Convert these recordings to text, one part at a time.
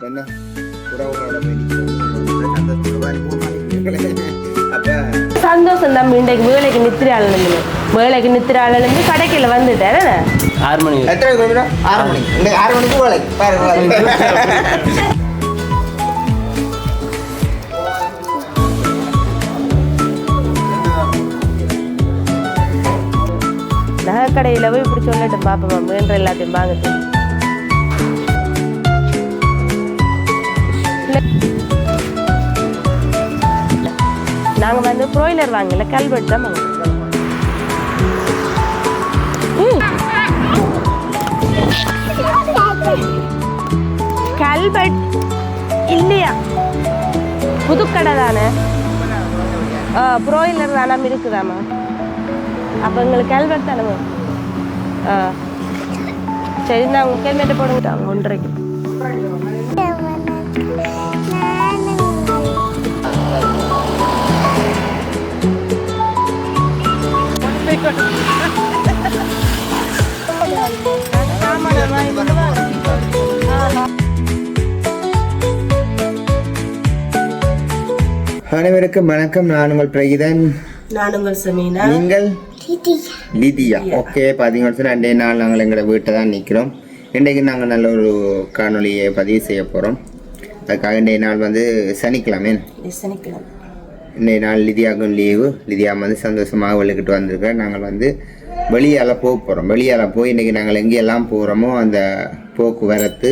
என்ன உறவுகளோட அப்போ சந்தோஷம் தம்பி இன்றைக்கு வேலைக்கு நித்திராள் எழுந்து வேலைக்கு நித்திராள் எழுந்து கடைக்கில் வந்துட்டேன் என்ன? ஆறு மணி. எத்தனை கிலோமீட்டர்? ஆறு மணி. ஆறு மணிக்கு வேலை. பாருங்க நகை கடையில் போய் இப்படி சொல்லட்டும் பாப்போம்? வேண்ட எல்லாத்தையும் வாங்கிட்டு. நாங்கள் வந்து ப்ரோயிலர் வாங்கல கல்வெட்டு தான் வாங்கினோம் ம். கல்வெட் இல்லையா? புதுக்கடை தானே? ஆ ப்ரோயிலர் தானே இருக்குதாம்மா. அப்போ எங்களுக்கு ஹெல்மெட் தானே வேணும்? ஆ. சரி நான் உங்களுக்கு ஹெல்மெட்டை போடுங்க. ஒன்றரைக்கு அனைவருக்கும் வணக்கம். நான் உங்கள் பிரகிதன். நான் உங்கள் சமீனா. நீங்கள்? லிதியா. ஓகே பார்த்தீங்கன்னு சொன்னா ரெண்டே நாள் நாங்கள் எங்களோட வீட்டை தான் நிற்கிறோம். இன்றைக்கு நாங்கள் நல்ல ஒரு காணொளியை பதிவு செய்ய போகிறோம். அதுக்காக இன்றைய நாள் வந்து சனிக்கிழமை. சனிக்கிழமை. இன்றைய நாள் லிதியாவுக்கும் லீவு. லிதியா வந்து சந்தோஷமாக விளைக்கிட்டு வந்திருக்கேன் நாங்கள் வந்து வெளியால் போக போகிறோம் வெளியால் போய் இன்றைக்கி நாங்கள் எங்கெல்லாம் போகிறோமோ அந்த போக்குவரத்து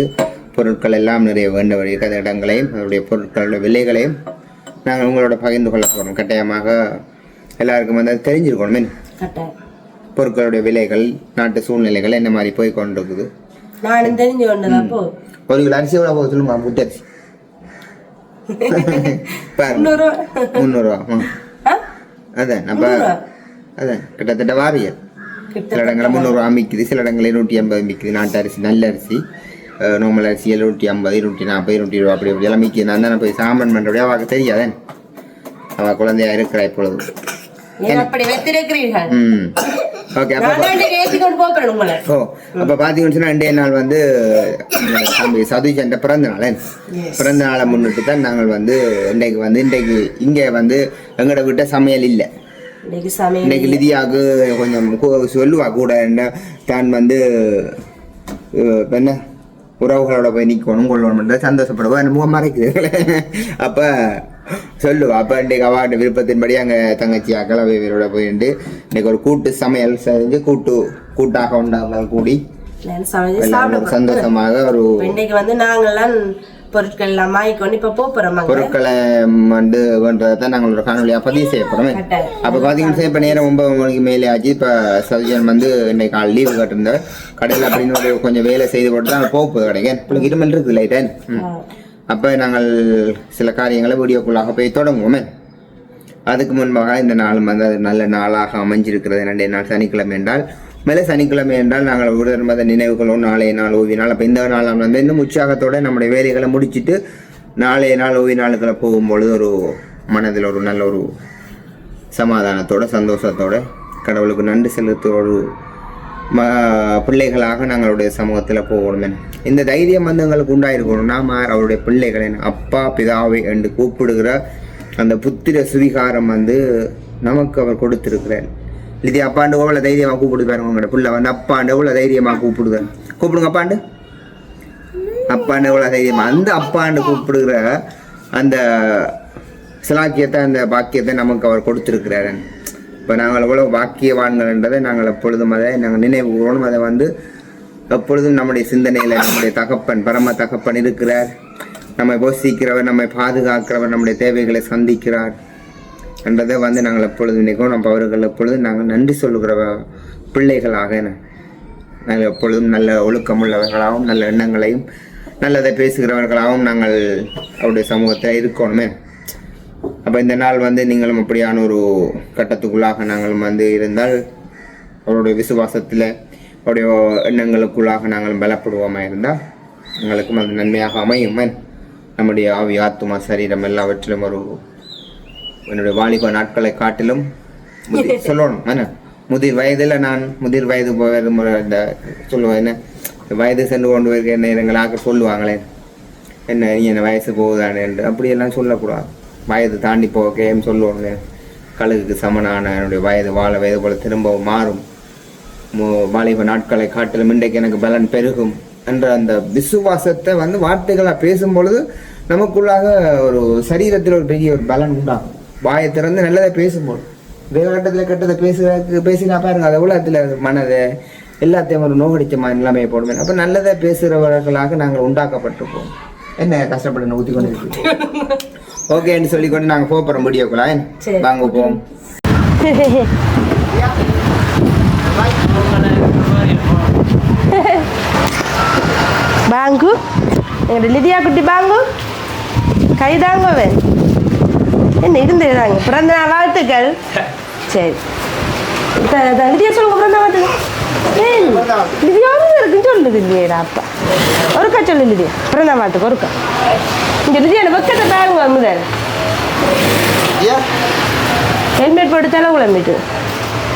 பொருட்கள் எல்லாம் நிறைய வேண்ட அந்த இடங்களையும் அதனுடைய பொருட்களோட விலைகளையும் நாங்கள் உங்களோட பகிர்ந்து கொள்ள போகிறோம் கட்டாயமாக எல்லாருக்கும் வந்து அது தெரிஞ்சிருக்கணுமே. பொருட்களுடைய விலைகள் நாட்டு சூழ்நிலைகள் என்ன மாதிரி போய் கொண்டிருக்குது? ஒரு கிலோ அரிசி எவ்வளோ போகுது சொல்லுமா புத்தரிசி முந்நூறுவா. முந்நூறுரூவா ம் அதான் நம்ம அதான் கிட்டத்தட்ட வாரியல். சில இடங்களில் முந்நூறுரூவா மிக்குது சில இடங்களில் நூற்றி ஐம்பது மிக்குது நாட்டு அரிசி நல்ல அரிசி நார்மல் அரிசி நூற்றி ஐம்பது நூற்றி நாற்பது நூற்றி இருபது அப்படி இப்படி எல்லாம் மிக்குது நான் தானே போய் சாமான் பண்ணுறபடியே அவளுக்கு தெரியாதே. அவள் குழந்தையா இருக்கிறா இப்பொழுது. அப்படி வைத்திருக்கிறீர்கள். ஓகே அப்போ அப்போ பார்த்தீங்கன்னு ரெண்டே நாள் வந்து தம்பி சதீஷ் பிறந்த நாள் பிறந்த நாளை முன்னிட்டு தான் நாங்கள் வந்து இன்றைக்கு வந்து இன்றைக்கு இங்கே வந்து எங்களோட வீட்டை சமையல் இல்லை. இன்னைக்கு லிதியாவுக்கு கொஞ்சம் சொல்லுவா கூட என்ன? தான் வந்து என்ன? உறவுகளோட போய் நிற்கணும் கொள்ளணும் சந்தோஷப்படுவா. என்ன முகம் மறைக்குது. அப்போ சொல்லுவா அப்போ இன்றைக்கு அவாட்ட விருப்பத்தின்படி அங்கே தங்கச்சி அக்கலவையோட போயிட்டு இன்னைக்கு ஒரு கூட்டு சமையல் செஞ்சு கூட்டு கூட்டாக உண்டாமல் கூடி சந்தோஷமாக ஒரு இன்னைக்கு வந்து நாங்கெல்லாம் பொருட்கள் எல்லாம் வாங்கிக்கொண்டு இப்ப போறோம் அங்க. பொருட்களை வந்து வேண்டதை நாங்கள் ஒரு காணொலியாக பதிவு செய்ய போகிறோம். அப்போ பார்த்தீங்கன்னா இப்போ நேரம் ஒன்பது மணிக்கு மேலே ஆச்சு. இப்போ சஜன் வந்து இன்னைக்கு கால் லீவு கட்டிருந்தேன் கடையில் அப்படின்னு ஒரு கொஞ்சம் வேலை செய்து போட்டு தான் போக போகுது கிடைக்க. உங்களுக்கு இருமல் இருக்குது லைட்டன் அப்போ நாங்கள் சில காரியங்களை வீடியோக்குள்ளாக போய் தொடங்குவோமே. அதுக்கு முன்பாக இந்த நாள் வந்து அது நல்ல நாளாக அமைஞ்சிருக்கிறது. ரெண்டே நாள் சனிக்கிழமை என்றால் மேலே சனிக்கிழமை என்றால் நாங்கள் விடுதல் மத நினைவுகளும் நாளைய நாள் ஓய்வு நாள் அப்போ இந்த நாள் வந்து இன்னும் உற்சாகத்தோடு நம்முடைய வேலைகளை முடிச்சிட்டு நாளைய நாள் ஓய்வு நாளுக்குள்ள போகும்பொழுது ஒரு மனதில் ஒரு நல்ல ஒரு சமாதானத்தோட சந்தோஷத்தோட கடவுளுக்கு நன்றி செலுத்தோடு பிள்ளைகளாக நாங்களுடைய சமூகத்தில் போகணுமே. இந்த தைரியம் வந்து எங்களுக்கு உண்டாயிருக்கணும்னா அவருடைய பிள்ளைகளை அப்பா பிதாவை என்று கூப்பிடுகிற அந்த புத்திர சுவிகாரம் வந்து நமக்கு அவர் கொடுத்திருக்கிறார். இது அப்பாண்டு எவ்வளோ தைரியமாக கூப்பிடுது பாருங்க உங்களோட பிள்ளை. வந்து அப்பாண்டு எவ்வளோ தைரியமாக கூப்பிடுது. கூப்பிடுங்க அப்பாண்டு. அப்பாண்டு எவ்வளோ தைரியமாக அந்த அப்பாண்டு கூப்பிடுகிற அந்த சிலாக்கியத்தை அந்த பாக்கியத்தை நமக்கு அவர் கொடுத்துருக்கிறாரன் இப்போ நாங்கள் எவ்வளோ பாக்கியவான்கள்ன்றதை நாங்கள் எப்பொழுதும் அதை நாங்கள் நினைவு கூறணும் அதை வந்து எப்பொழுதும் நம்முடைய சிந்தனையில் நம்முடைய தகப்பன் பரம தகப்பன் இருக்கிறார். நம்மை போஷிக்கிறவர் நம்மை பாதுகாக்கிறவர் நம்முடைய தேவைகளை சந்திக்கிறார் என்றதை வந்து நாங்கள் எப்பொழுதும் நினைக்கிறோம் நம்ம அவர்கள் எப்பொழுதும் நாங்கள் நன்றி சொல்லுகிற பிள்ளைகளாக நாங்கள் எப்பொழுதும் நல்ல ஒழுக்கமுள்ளவர்களாகவும் நல்ல எண்ணங்களையும் நல்லதை பேசுகிறவர்களாகவும் நாங்கள் அவருடைய சமூகத்தில் இருக்கணுமே. அப்போ இந்த நாள் வந்து நீங்களும் அப்படியான ஒரு கட்டத்துக்குள்ளாக நாங்களும் வந்து இருந்தால் அவருடைய விசுவாசத்தில் அவருடைய எண்ணங்களுக்குள்ளாக நாங்கள் பலப்படுவோமா இருந்தால் எங்களுக்கும் அது நன்மையாக அமையும். நம்முடைய ஆவி ஆத்துமா சரீரம் எல்லாவற்றிலும் ஒரு என்னுடைய வாலிப நாட்களை காட்டிலும் சொல்லணும். என்ன முதிர் வயதில் நான் முதிர் வயது முறை இந்த சொல்லுவேன் என்ன வயது சென்று கொண்டு வருகிற நேரங்களாக சொல்லுவாங்களே என்ன நீ என்ன வயசு போகுதானே அப்படியெல்லாம் சொல்லக்கூடாது. வயது தாண்டி போக கேம் சொல்லுவாங்க கழுகுக்கு சமனான என்னுடைய வயது வாழ வயது போல திரும்பவும் மாறும். வாலிப நாட்களை காட்டிலும் இன்றைக்கு எனக்கு பலன் பெருகும் என்ற அந்த விசுவாசத்தை வந்து வார்த்தைகளாக பேசும் பொழுது நமக்குள்ளாக ஒரு சரீரத்தில் ஒரு பெரிய ஒரு பலன் உண்டாகும். வாயை திறந்து நல்லதை பேசும்போது. வேகட்டத்தில் கெட்டதை பேசுகிறதுக்கு பேசினா பாருங்க அதை உலகத்தில் மனதை எல்லாத்தையும் ஒரு நோகடிச்ச மாதிரி நிலைமையை போடுமே. அப்போ நல்லதை பேசுகிறவர்களாக நாங்கள் உண்டாக்கப்பட்டிருப்போம். என்ன கஷ்டப்பட்டு ஊற்றி கொண்டு ஓகேன்னு சொல்லிக்கொண்டு நாங்கள் போக போகிறோம் முடியோக்குள்ளா. வாங்க போவோம். பாங்கு. எங்கள் லிதியா குட்டி பாங்கு. கைதாங்கவே. என்ன இருந்துதாங்க? பிறந்த நாள் வாழ்த்துக்கள். சரி. லிதியா சொல்லுங்க பிறந்த வாழ்த்துக்கள். ஏய், லிதியா வந்து இருக்குன்னு சொல்லுது இல்லையடா அப்பா. ஒருக்கா சொல்லு லிதியா பிறந்த நாள் வாழ்த்துக்கு ஒருக்கா. இங்கே லிதியா வெக்கத்தை பாருங்க முதல் ஹெல்மெட் போட்டு தலை குழம்பிட்டு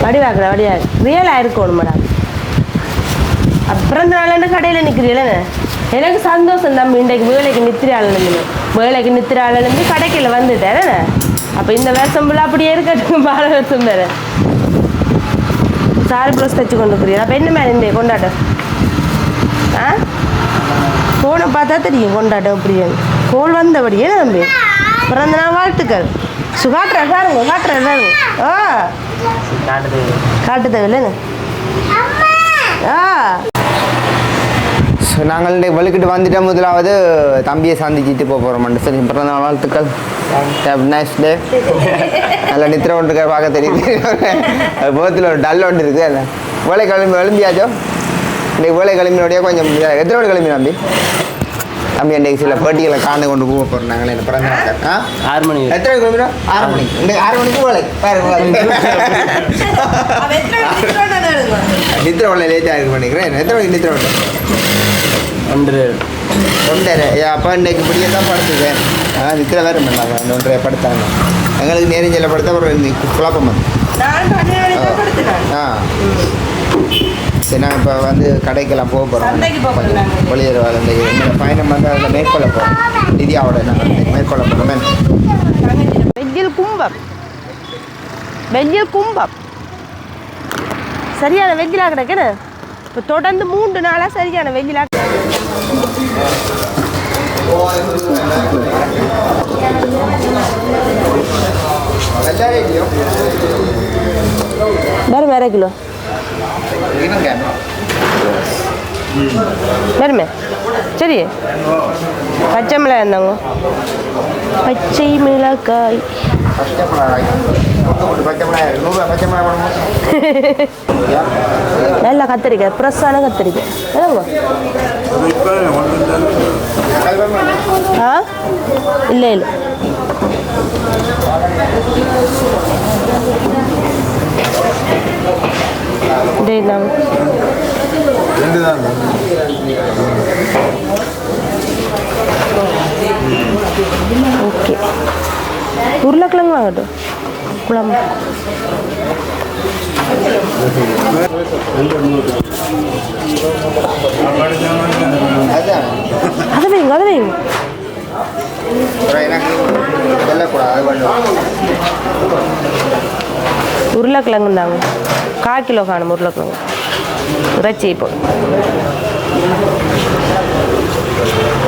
வடிவாக்குற வடிவாக்கு ரியலாக இருக்கணும் மேடம் அப்புறம் நாளாண்டு கடையில் நிற்கிறீங்களே எனக்கு சந்தோஷம் தம்பி இன்றைக்கு வேலைக்கு நித்திராளன்னு வேலைக்கு நித்திராளன்னு கடைக்கில் வந்துட்டேன் அப்போ இந்த வருஷம் ஃபுல்லாக அப்படியே இருக்கட்டும் பால வருஷம் வேறு. சாரி ப்ளஸ் தைச்சு கொண்டு போறீங்க அப்போ என்ன மேலே இந்த கொண்டாட்டம்? ஃபோனை பார்த்தா தெரியும் கொண்டாட்டம் அப்படியே. கோல் வந்தபடியே தம்பி பிறந்த நாள் வாழ்த்துக்கள். சுகாட்டுற பாருங்க காட்டுற பாருங்க ஆ. காட்டு தேவையில்லைன்னு ஆ. ஸோ நாங்கள் வலுக்கிட்டு வந்துட்டோம். முதலாவது தம்பியை சந்திச்சுட்டு போக போகிறோம் சரி பிறந்த நாள் வாழ்த்துக்கள். நைஸ் டே நல்ல நித்திர ஒன்று இருக்க பார்க்க தெரியுது. முகத்தில் ஒரு டல் ஒன்று இருக்குது என்ன வேலை கிளம்பி எழும்பியாச்சோ இன்றைக்கு வேலை கிளம்பினோடைய கொஞ்சம் எத்தனை மணி கிளம்பி தம்பி? தம்பி இன்றைக்கு சில பேட்டிகளை காண்டு கொண்டு போக போகிறோம் நாங்கள் என்ன பிறந்த நாள் ஆ ஆறு மணி. எத்தனை கிளம்பினோம் ஆறு மணிக்கு இன்றைக்கு ஆறு மணிக்கு வேலை. பாருங்க நித்திர உள்ள லேட்டாக இருக்கு பண்ணிக்கிறேன். எத்தனை மணிக்கு நித்திர உள்ள ஒன்று ஒன்றரை. அப்போ இன்னைக்கு இப்படியே தான் படுத்துவேன் ஆ நித்திர வேறு பண்ணாங்க அந்த ஒன்றரை படுத்தாங்க. எங்களுக்கு நேரஞ்சல படுத்தா இன்னைக்கு குழப்பம் வந்து ஆ. நாங்கள் இப்போ வந்து கடைக்கெல்லாம் போக போகிறோம் போறாங்க. வெளியேற இந்த என்னோட பயணம் வந்து அதில் மேற்கொள்ள போகிறோம் நிதியாவோட நாங்கள் மேற்கொள்ள போகிறோம் வெயில் கும்பம். வெயில் கும்பம். சரியான வெயிலா கிடக்குன்னு இப்போ தொடர்ந்து மூன்று நாளா சரியான வெயிலா வரும் வேற கிலோ. வருமே சரி பச்சை மிளகாய் இருந்தாங்க பச்சை மிளகாய் நல்ல கத்திரிக்காய் ஃப்ரெஷ்ஷான கத்திரிக்காய் ஆ இல்லை இல்லை இதே தான் ஓகே உருளைக்கிழங்கு வாங்கட்டும் குழம்பு அதை வைங்க அதை வைங்க உருளைக்கிழங்கு தாங்க கால் கிலோ காணும் உருளைக்கிழங்கு இறைச்சி இப்போ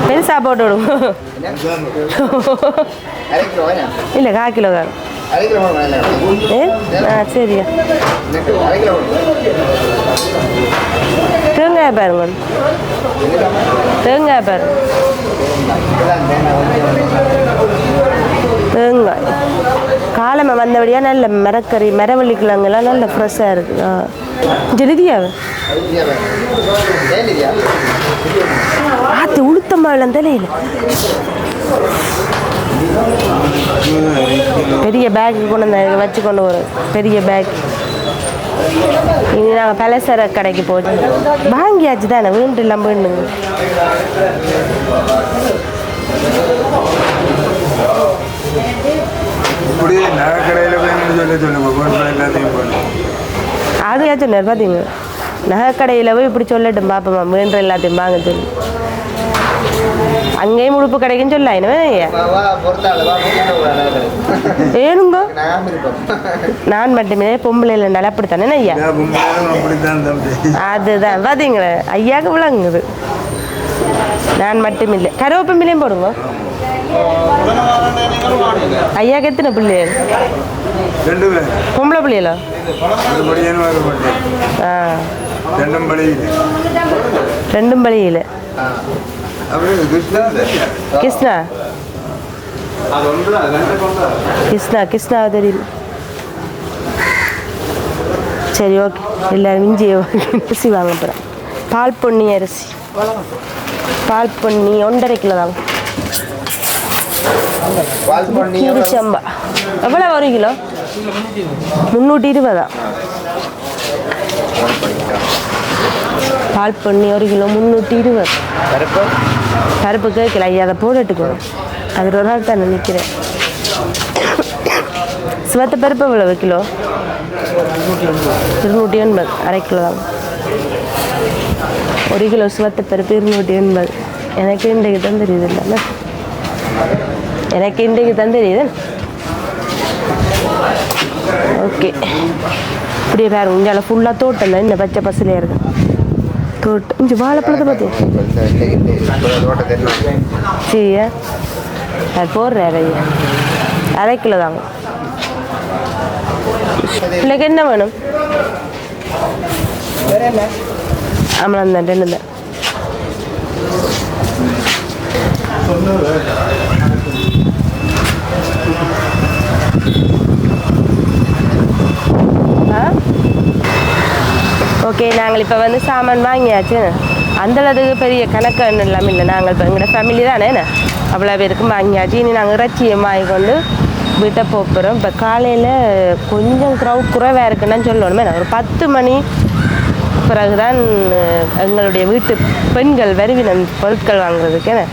பெருசாக போட்டு விடுங்க அரை கிலோ வேணாம் இல்லை கால் கிலோ காணும் அரை கிலோ வேணாம் ஏ ஆ சரியா அரை கிலோ தேங்காய் பாருங்க தேங்காய் பாருங்க தேங்காய் காலமாக வந்தபடியாக நல்ல மரக்கறி மரவள்ளி கிழங்குலாம் நல்ல ஃப்ரெஷ்ஷாக இருக்குது ஆ ஆத்து உளுத்த மாவிளம் தலையில் பெரிய பேக் கொண்டு வந்தேன் வச்சு கொண்டு வரும் பெரிய பேக் இனி நாங்கள் பலசர கடைக்கு போச்சு. வாங்கியாச்சு தானே வீண்டு எல்லாத்தையும் போட்டு. அதையாச்சும் சொன்னார் பார்த்தீங்க நகைக்கடையில் போய் இப்படி சொல்லட்டும் பாப்பமா வேண்ட எல்லாத்தையும் வாங்க சொல்லி. அங்கேயும் உடுப்பு கிடைக்குன்னு சொல்ல ஏனுங்க? நான் மட்டுமே பொம்பளை இல்லைனால அப்படித்தானே ஐயா? அதுதான் பார்த்தீங்களே ஐயாவுக்கு விளங்குது. நான் மட்டும் இல்லை. கருவேப்பம்பிலையும் போடுங்க. ஐயாக்கு எத்தனை பிள்ளைகள் ரெண்டு பேர் பொம்பளை பிள்ளைகளோ? ரெண்டும் அப்படியே கிருஷ்ணா? கிருஷ்ணா கிருஷ்ணா தெரியும் சரி ஓகே. எல்லாரும் இஞ்சி அரிசி வாங்க போகிறேன் பால் பொன்னி அரிசி. பால் பொன்னி ஒன்றரை கிலோ தாங்க சம்பா. எவ்வளோ ஒரு கிலோ? முந்நூற்றி இருபதா? பால் பண்ணி ஒரு கிலோ முந்நூற்றி இருபது. பருப்பு கேட்கல ஐயா அதை போட்டுட்டுக்கணும் அது ஒரு நாள் தான் நிற்கிறேன் சிவத்த பருப்பு எவ்வளவு கிலோ? இருநூற்றி எண்பது அரை கிலோ தான். ஒரு கிலோ சிவத்த பருப்பு இருநூற்றி எண்பது. எனக்கு இன்றைக்கு தான் தெரியுது இல்லை எனக்கு இன்றைக்கு தான் தெரியுது. ஓகே. இப்படியே பாருங்க இங்கே ஃபுல்லாக தோட்டம் தான் இந்த பச்சை பசுலையாக இருக்குது தோட்டம் இங்கே வாழைப்பழத்தை பார்த்து இந்த இந்த இந்த தோட்டத்தை எல்லாம் சரியா அது போடுறேன் ஐயா அரை கிலோ தாங்க பிள்ளைக்கு என்ன வேணும் ஆமாம் தான் ரெண்டு தான் ஓகே நாங்கள் இப்போ வந்து சாமான் வாங்கியாச்சு. அந்தளவுக்கு பெரிய கணக்கு எல்லாம் இல்லை நாங்கள் இப்போ எங்களோட ஃபேமிலி தானே என்ன? அவ்வளோ பேருக்கும் வாங்கியாச்சு. இனி நாங்கள் இறைச்சியை வாங்கி கொண்டு வீட்டை போகிறோம் இப்போ காலையில் கொஞ்சம் க்ரௌட் குறைவாக இருக்குன்னு சொல்லணுமே ஒரு பத்து மணி பிறகுதான் எங்களுடைய வீட்டு பெண்கள் வரிவினம் பொருட்கள் வாங்குறதுக்கு என்ன?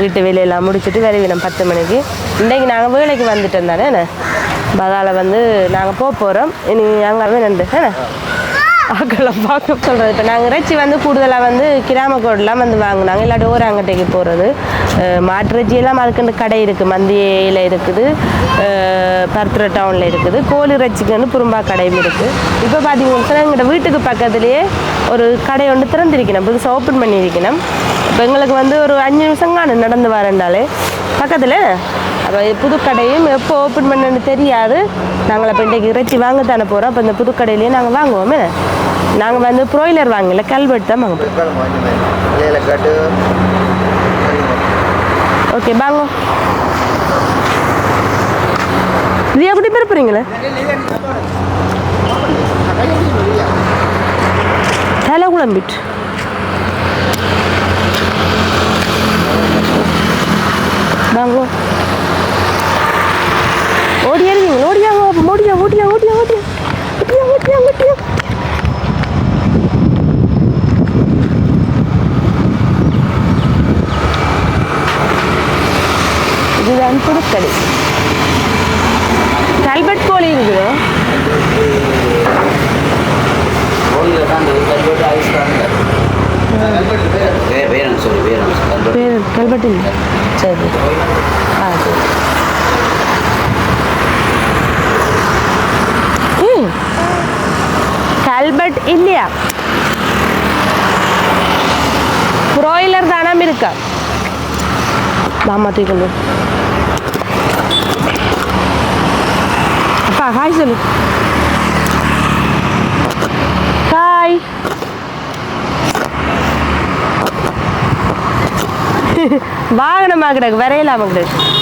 வீட்டு வேலையெல்லாம் முடிச்சுட்டு வரிவினம் பத்து மணிக்கு. இன்றைக்கு நாங்கள் வேலைக்கு வந்துட்டோம் தானே என்ன? வந்து நாங்கள் போக போகிறோம் இனி அங்கே நண்டு என்ன? ஆக்களை பார்க்க சொல்கிறது இப்போ நாங்கள் இறைச்சி வந்து கூடுதலாக வந்து கிராமக்கோடெலாம் வந்து வாங்கினாங்க. இல்லாட்டி ஓராங்கட்டைக்கு போகிறது மாட்டிறைச்சியெல்லாம் அதுக்குன்னு கடை இருக்குது மந்தியில் இருக்குது. பர்த்துர டவுனில் இருக்குது. கோழி இறைச்சிக்குன்னு புறம்பா கடையும் இருக்குது இப்போ பார்த்தீங்கன்னா சொன்னா வீட்டுக்கு பக்கத்துலேயே ஒரு கடை ஒன்று திறந்திருக்கணும். புதுசாக ஓப்பன் பண்ணியிருக்கணும். இப்போ எங்களுக்கு வந்து ஒரு அஞ்சு நிமிஷம் காணும் நடந்து வரேன்டாலே பக்கத்தில் அப்போ புது கடையும் எப்போ ஓப்பன் பண்ணன்னு தெரியாது. நாங்கள் அப்போ இன்றைக்கு இறைச்சி வாங்கத்தானே போகிறோம் அப்போ இந்த புது கடையிலேயே நாங்கள் வாங்குவோமே. நாங்கள் வந்து ப்ரோயிலர் வாங்கல கல்வெட்டு தான் வாங்க கட்டு. ஓகே வாங்க. இது எப்படி பேர் போகிறீங்களே தலை குழம்பிட்டு. வாங்க. ஓடி ஏறிங்க ஓடியாங்க ஓடியா ஓடியா ஓடியா ஓடியா ஓடியா ஓடியா ஓடியா இதுதான் புதுக்கடை கல்பட் கோழி இருக்குதோ பேரண்ட்ஸ் ஒரு பேரண்ட்ஸ் கல்வெட்டு பேர் கல்பட்டு இல்லை சரி ஆ சரி அல்பர்ட் இல்லையா? ப்ரோயிலர் தானாம இருக்கா. மாமா தூக்கி அப்பா ஹாய் சொல்லு. ஹாய். வாகனமாக கிடக்கு வரையலாம கிடக்கு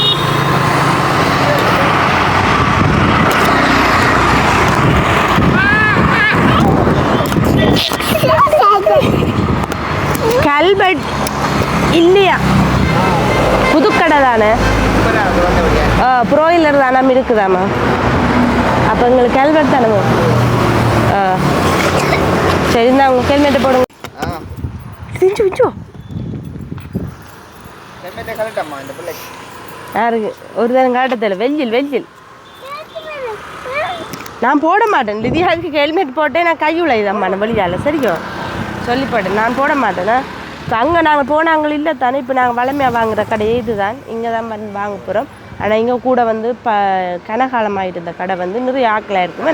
இல்லையா? புதுக்கடை தானே? ப்ரோயிலர் தானாம இருக்குதாம்மா அப்போ எங்களுக்கு கல்வெட் தானே ஆ. சரி நான் உங்கள் ஹெல்மெட்டை போடுங்க. ஆ. செஞ்சு வச்சோ யாருக்கு ஒரு தரம் காட்டத்தில் வெயில் வெயில் நான் போட மாட்டேன். லிதியாவுக்கு ஹெல்மெட் போட்டேன் நான் கை உழைதம்மா நான் வெளியால். சரியோ சொல்லி போட்டேன் நான் போட மாட்டேனா? இப்போ அங்கே நாங்கள் போனாங்கள் இல்லை தானே இப்போ நாங்கள் வளமையாக வாங்குகிற கடையே இதுதான். இங்கே தான் வந்து வாங்க போகிறோம் ஆனால் இங்கே கூட வந்து இப்போ கனகாலமாகிட்டு இருந்த கடை வந்து நிறைய ஆக்கலாக இருக்குமே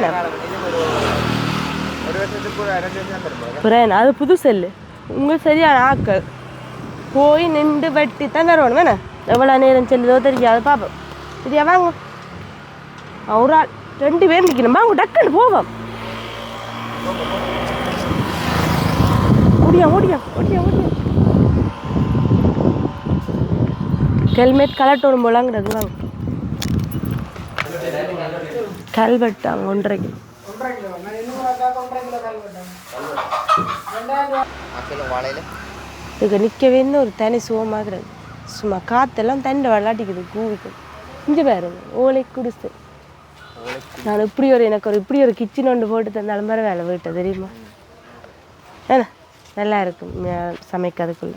ஒரு அது புது செல்லு. உங்கள் சரியான ஆக்கள். போய் நின்று வெட்டி தான் தருவணும் வேணா எவ்வளோ நேரம் செல்லுதோ தெரியாது பார்ப்போம் சரியா வாங்க. ஒரு ஆள் ரெண்டு பேர் நிற்கணும் வாங்க டக்குன்னு போவோம். ஓடியா ஓடியா ஓடியா ஓடியா. ஹெல்மெட் கலட்டோடும் போலாங்கிறது வாங்க கல்வெட்டு அங்கே ஒன்றரைக்கு கிலோ இதுக்கு நிற்கவே ஒரு தனி சுகமாகிறது சும்மா காற்றெல்லாம் தண்டை விளாட்டிக்குது கூவிக்கு இங்கே பாருங்க ஓலை குடிசை. நான் இப்படி ஒரு எனக்கு ஒரு இப்படி ஒரு கிச்சன் ஒன்று போட்டு தந்தாலும் பரவாயில்ல வேலை வீட்டை தெரியுமா? ஏன்னா நல்லா இருக்கும் சமைக்கிறதுக்குள்ளே சமைக்கிறதுக்குள்ள.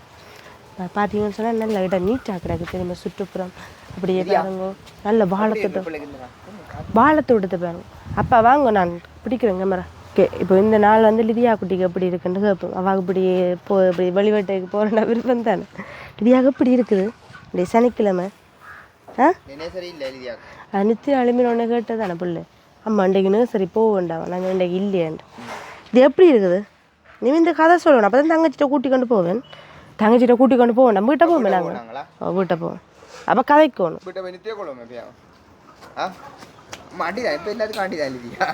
பார்த்தீங்கன்னு சொன்னால் நல்ல இடம் நீட்டாக கிடக்கு தெரியுமா? சுற்றுப்புறம். அப்படியே பாருங்க. நல்ல வாழைத்தோட்டம் வாழைத்தோட்டத்தை பாருங்க. அப்பா வாங்க நான் பிடிக்கிறேன் கேமரா ஓகே இப்போ இந்த நாள் வந்து லிதியா குட்டிக்கு எப்படி இருக்குன்னு கேட்போம். அவள் இப்படி போ இப்படி வெளிவட்டைக்கு போகிறேன்னா விருப்பம் தானே? லிதியாக இப்படி இருக்குது? இந்த சனிக்கிழமை. ஆ? நித்திய அலுமின ஒன்று கேட்டது தானே பிள்ளை? அம்மா இன்றைக்கு சரி போக வேண்டாம் நாங்கள் இன்றைக்கு இல்லையாண்டு இது எப்படி இருக்குது? நீ இந்த கதை சொல்லணும். அப்போ தான் தங்கச்சிட்ட கூட்டி கொண்டு போவேன். தங்கச்சிட்ட கூட்டி கொண்டு போவோம். நம்ம வீட்டை போவோம் நாங்கள் ஓ வீட்டை போவோம். அப்போ கதைக்கணும். வீட்டை போய் நித்திய கொள்ளும் எப்பயா? ஆ? அம்மா அடிதான் இப்போ எல்லாத்துக்கும் அடிதான் எழுதியா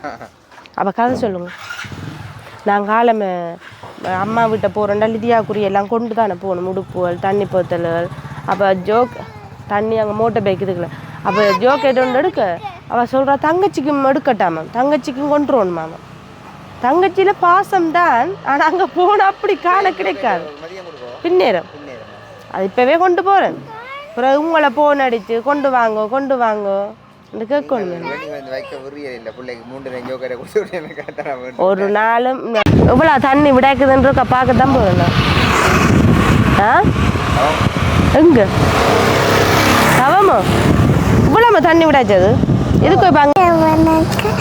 அப்போ கதை சொல்லுங்க. நாங்கள் காலமே அம்மா வீட்டை போகிறோம்டா லிதியாக்குரிய எல்லாம் கொண்டு தானே போகணும். உடுப்புகள் தண்ணி போத்தல்கள். அப்போ ஜோக் தண்ணி அங்கே மோட்டை பைக் அப்போ ஜோக் எட்டு எடுக்க? அவள் சொல்கிறா தங்கச்சிக்கும் எடுக்கட்டாமா? தங்கச்சிக்கும் கொண்டு வரணுமாமா தங்கச்சியில் பாசம் தான் ஆனால் அங்கே போனால் அப்படி காண கிடைக்காது. பின்னேரம் அது இப்போவே கொண்டு போகிறேன் அப்புறம் உங்களை போன் அடித்து கொண்டு வாங்கோ கொண்டு வாங்கோ ஒரு நாளும் எவ்வளோ தண்ணி விடாக்குதுன்ற பார்க்க தான் போகணும் ஆ? எங்க? தவமோ? இவ்வளோ தண்ணி விடாச்சது? இதுக்கு அங்கே வணக்கம்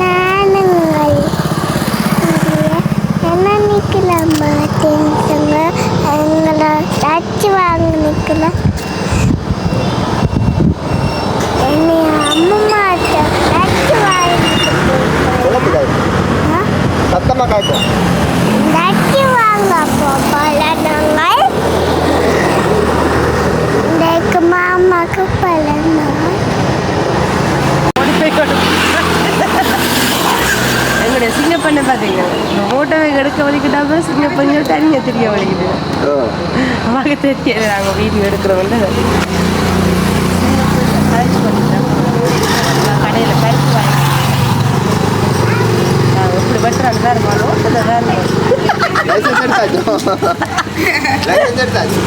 நானுங்கள் எங்களை டச்சு வாங்க நிற்கலாம் என்னை அம்மா டச்சு வாங்கிட்டு குழம்பு காய்க்கும் சத்தமாக காய்க்கும். டச்சு வாங்க போகல நாங்கள். இன்றைக்கு மாமாவுக்கு பழங்கள் சிங்கப்பண்ணை பார்த்தீங்க ஃபோட்டோவை எடுக்க வலிக்கிட்டாம சிங்கப்பண்ணு தனியாக தெரிய வலிக்குது. அவங்க தெரியாது நாங்கள் வீடியோ எடுக்கிறவங்க கடையில் பருப்பு வாங்கி நாங்கள் எப்படி வெட்டுறாங்க தான் இருப்பாலும் தான் லைசன்ஸ் எடுத்தாச்சு. லைசன்ஸ் எடுத்தாச்சு.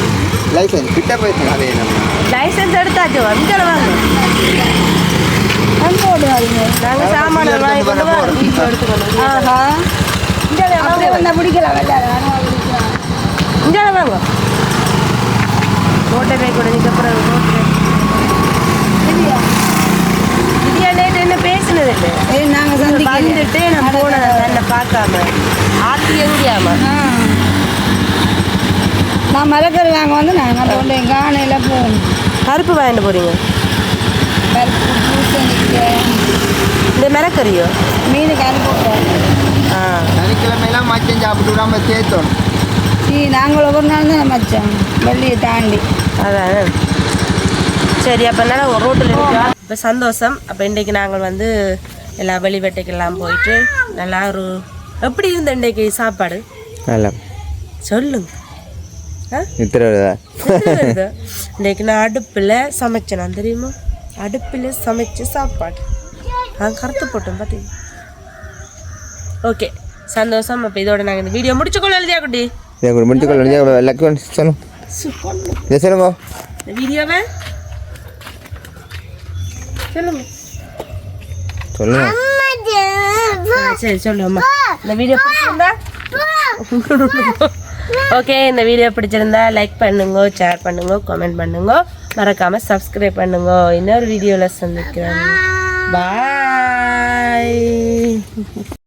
லைசன்ஸ் கிட்ட போயிடுச்சு அதே நம்ம லைசன்ஸ் எடுத்தாச்சு வந்து வாங்க நாங்கள் சாமான வாங்கி கொண்டு வரோம் வீடியோ எடுத்துக்கணும் ஆஹா. இங்கே வந்தா பிடிக்கலாம். இங்கே வாங்க. மோட்டர் பைக் கூட நிற்க அப்புறம் என்ன பேசினது இல்லை நாங்கள் வந்துட்டு நான் போனேன் என்ன பார்க்காம ஆத்தி எங்கேயாமா நான் மரக்கறி வாங்க வந்து நாங்கள் கொண்டு எங்கள் ஆணையில் போகணும். கருப்பு வாங்கிட்டு போறீங்க. பருப்பு பூசணிக்காய் இந்த மிரக்கறியோ மீன் கருப்பு ஆ. சனிக்கிழமையெல்லாம் மச்சம் சாப்பிட்டு விடாம சேர்த்தோம் சீ நாங்கள் ஒவ்வொரு நாள் தான் மச்சோம். வெள்ளியை தாண்டி. அதான்? சரி அப்போ என்ன ரோட்டில் இருக்கா? இப்போ சந்தோஷம். அப்போ இன்றைக்கு நாங்கள் வந்து எல்லா வெளிவெட்டைக்கெல்லாம் போயிட்டு நல்லா ஒரு எப்படி இருந்த இன்றைக்கு சாப்பாடு? நல்லா. சொல்லுங்க. இன்னைக்கு நான் அடுப்பில் சமைச்சேன் நான் தெரியுமா? அடுப்பில் சமைச்ச சாப்பாடு. நான் கருத்து போட்டேன் பார்த்தீங்க ஓகே சந்தோஷம். அப்போ இதோட நாங்கள் இந்த வீடியோ முடிச்சுக்கொள்ள எழுதியா குட்டி? இதை ஒரு முடிச்சுக்கொள்ள எல்லாத்தையும் சொல்லும் இதை சொல்லுங்க. இந்த வீடியோவை சொல்லுங்க. சொல்லுங்க. சரி சொல்லுமா இந்த வீடியோ பிடிச்சிருந்தா? ஓகே இந்த வீடியோ பிடிச்சிருந்தா லைக் பண்ணுங்க ஷேர் பண்ணுங்க கமெண்ட் பண்ணுங்க. மறக்காம சப்ஸ்கிரைப் பண்ணுங்க. இன்னொரு வீடியோவில் சந்திக்கிறேன். பாய் าย